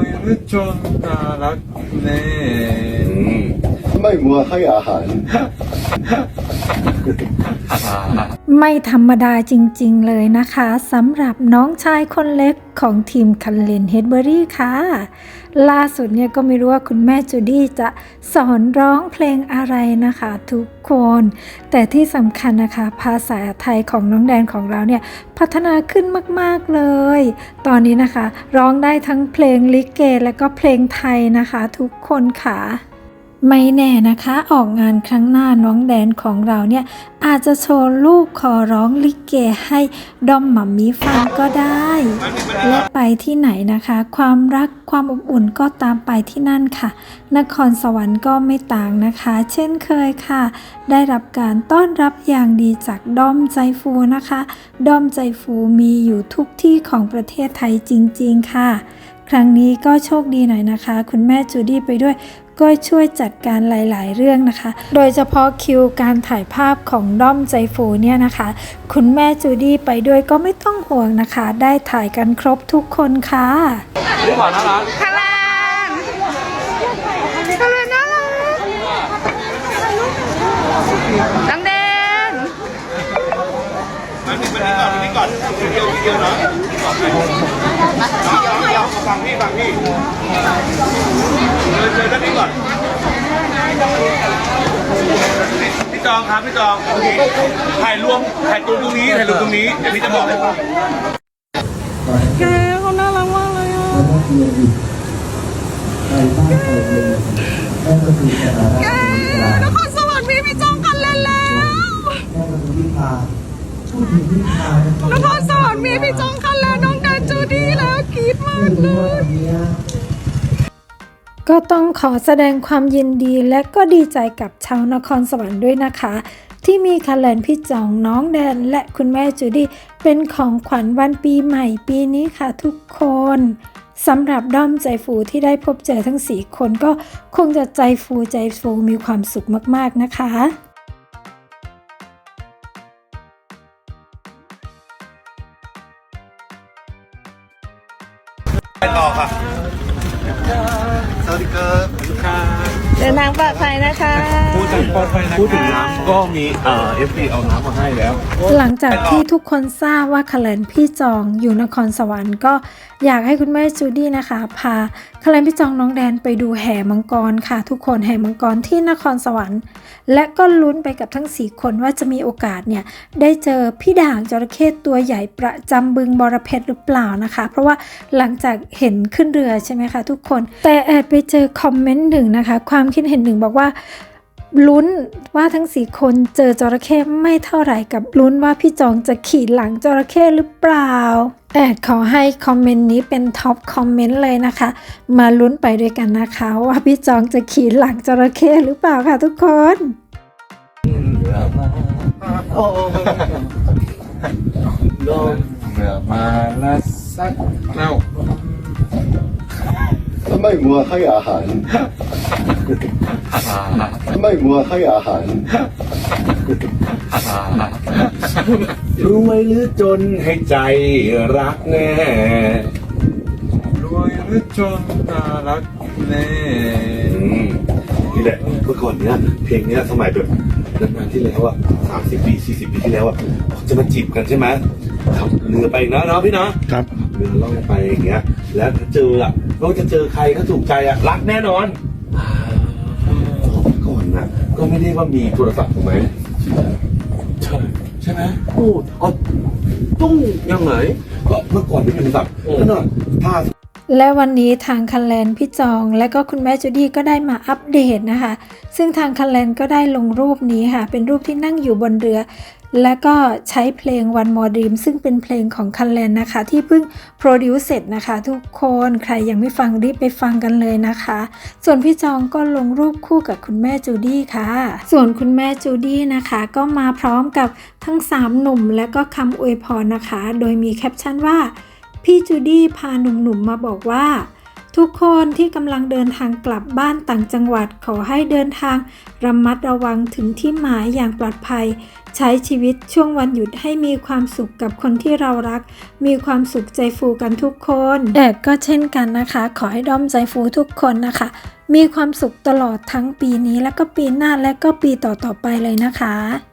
วยหรือจนน่ารักแน่ไม่มัวให้อาหาร ไม่ธรรมดาจริงๆเลยนะคะสำหรับน้องชายคนเล็กของทีมคันเลนเฮดเบอรี่ค่ะ ล่าสุดเนี่ยก็ไม่รู้ว่าคุณแม่จูดี้จะสอนร้องเพลงอะไรนะคะทุกคน แต่ที่สำคัญนะคะ ภาษาไทยของน้องแดนของเราเนี่ยพัฒนาขึ้นมากๆเลย ตอนนี้นะคะ ร้องได้ทั้งเพลงลิเกและก็เพลงไทยนะคะ ทุกคนค่ะ ไม่แน่นะคะออกงานครั้งหน้าน้องแดนของเราเนี่ย อาจจะโชว์ลูกขอร้องลิเกให้ดอมหมัมมี่ฟังก็ได้ และไปที่ไหนนะคะ ความรักความอบอุ่นก็ตามไปที่นั่นค่ะ นครสวรรค์ก็ไม่ต่างนะคะ เช่นเคยค่ะ ได้รับการต้อนรับอย่างดีจากด้อมใจฟูนะคะด้อมใจฟูมีอยู่ทุกที่ของประเทศไทยจริง ๆ ค่ะ ครั้งนี้ก็โชคดีหน่อยนะคะ คุณแม่จูดี้ไปด้วยก็ช่วยจัดการหลาย ๆ เรื่องนะคะ โดยเฉพาะคิวการถ่ายภาพของด้อมใจฟูเนี่ยนะคะ คุณแม่จูดี้ไปด้วยก็ไม่ต้องห่วงนะคะ ได้ถ่ายกันครบทุกคนค่ะดีกว่าน่ารักคารันคารันน่ารักน้องแดนมันนี่มันนี่ก่อนมันนี่ก่อนเดียวเดียวเนาะ ฟังพี่ฟังพี่เชิญเชิญด้านนี้ก่อนพี่จองครับพี่จองโอเคถ่ายรวมถ่ายตัวตรงนี้ถ่ายรวมตรงนี้เดี๋ยวพี่จะบอกเลยว่าแกเขาน่ารักมากเลยอะแกนครสวรรค์มีพี่จองกันแล้วนครสวรรค์มีพี่จองกัน ก็ต้องขอแสดงความยินดีและก็ดีใจกับชาวนครสวรรค์ด้วยนะคะ ที่มีคาแลนพี่จองน้องแดนและคุณแม่จูดี้เป็นของขวัญวันปีใหม่ปีนี้ค่ะทุกคนสำหรับด้อมใจฟูที่ได้พบเจอทั้ง 4 คนก็คงจะใจฟูใจฟูมีความสุขมาก ๆ นะคะ ไปต่อค่ะสวัสดีครับเดินทางปลอดภัยนะคะ พูดถึงปลอดภัยนะพูดถึงน้ำก็มีเอ่อฟซีเอาน้ำมาให้แล้ว หลังจากที่ทุกคนทราบว่าคาแลนพี่จองอยู่นครสวรรค์ก็อยากให้คุณแม่จูดี้นะคะ พาคาแลนพี่จองน้องแดนไปดูแห่มังกรค่ะ ทุกคนแห่มังกรที่นครสวรรค์ และก็ลุ้นไปกับทั้ง 4 คนว่าจะมีโอกาสเนี่ยได้เจอพี่ด่างจระเข้ตัวใหญ่ประจำบึงบรเพชรหรือเปล่านะคะ เพราะว่าหลังจากเห็นขึ้นเรือใช่ไหมคะทุกคน แต่แอบไปเจอคอมเมนต์หนึ่งนะคะ ความคิดเห็นหนึ่งบอกว่า ลุ้นว่าทั้งสี่คนเจอจระเข้ไม่เท่าไหร่กับลุ้นว่าพี่จองจะขี่หลังจระเข้หรือเปล่าแอดขอให้คอมเมนต์นี้เป็นท็อปคอมเมนต์เลยนะคะ มาลุ้นไปด้วยกันนะคะ ว่าพี่จองจะขี่หลังจระเข้หรือเปล่าค่ะทุกคนลงเรือมาละสักเล่าไม่มัวให้อาหาร ไม่มัวให้อาหารรวยหรือจนให้ใจรักแน่รวยหรือจนน่ารักแน่อืมนี่แหละเมื่อก่อนเนี้ยเพลงเนี้ยสมัยแบบนานๆที่แล้วอะสามสิบปีสี่สิบปีที่แล้วอะจะมาจีบกันใช่ไหมขับเรือไปนะเนาะพี่เนาะครับเรือล่องไปอย่างเงี้ย แล้วถ้าเจออะไม่ว่าจะเจอใครก็ถูกใจอะรักแน่นอน อ่าเมื่อก่อนน่ะก็ไม่ได้ว่ามีโทรศัพท์ถูกไหมใช่ใช่ไหมโอ้เอาตุ้งยังไงก็เมื่อก่อนไม่มีโทรศัพท์นั่นน่ะผ้าและวันนี้ทางคันแลนพี่จองและก็คุณแม่จูดี้ก็ได้มาอัปเดตนะคะ ซึ่งทางคันแลนก็ได้ลงรูปนี้ค่ะ เป็นรูปที่นั่งอยู่บนเรือ และก็ใช้เพลง One More Dream ซึ่งเป็นเพลงของคันแลนนะคะ ที่เพิ่งโปรดิวเสร็จนะคะ ทุกคนใครยังไม่ฟังรีบไปฟังกันเลยนะคะ ส่วนพี่จองก็ลงรูปคู่กับคุณแม่จูดี้ค่ะ ส่วนคุณแม่จูดี้นะคะ ก็มาพร้อมกับทั้ง 3 หนุ่ม และก็คำอวยพรนะคะ โดยมีแคปชั่นว่า พี่จูดี้พาหนุ่มๆมาบอกว่า ทุกคนที่กำลังเดินทางกลับบ้านต่างจังหวัดขอให้เดินทาง ระมัดระวังถึงที่หมายอย่างปลอดภัย ใช้ชีวิตช่วงวันหยุดให้มีความสุขกับคนที่เรารัก มีความสุขใจฟูกันทุกคนแดดก็เช่นกันนะคะ ขอให้ด้อมใจฟูทุกคนนะคะ มีความสุขตลอดทั้งปีนี้แล้วก็ปีหน้าและก็ปีต่อๆไปเลยนะคะ